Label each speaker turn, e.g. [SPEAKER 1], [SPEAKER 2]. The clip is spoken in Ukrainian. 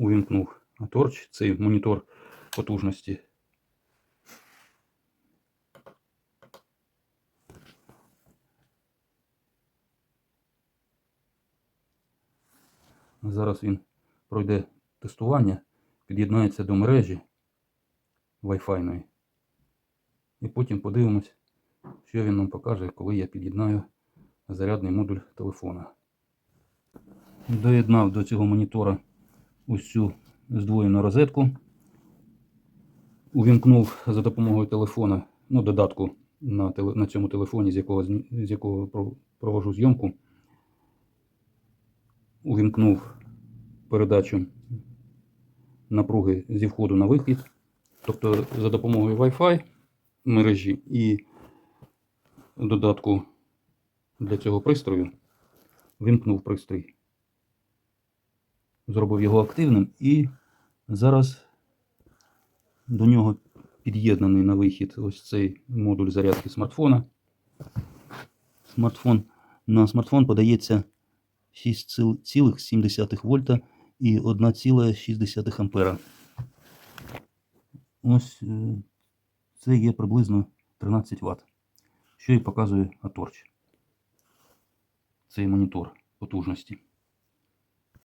[SPEAKER 1] увімкнув торч, цей монітор потужності. Зараз він пройде тестування, під'єднається до мережі Wi-Fi. І потім подивимось, що він нам покаже, коли я під'єднаю зарядний модуль телефона. Доєднав до цього монітора ось цю здвоєну розетку. Увімкнув за допомогою телефона, ну, додатку на, теле, на цьому телефоні, з якого, з якого провожу зйомку. Увімкнув передачу напруги зі входу на вихід. Тобто за допомогою Wi-Fi мережі і додатку для цього пристрою вимкнув пристрій. Зробив його активним і зараз до нього під'єднаний на вихід ось цей модуль зарядки смартфона. Смартфон, на смартфон подається 6,7 вольта і 1,6 ампера. Ось е, це є приблизно 13 Вт. Що і показує Аторч. Цей монітор потужності.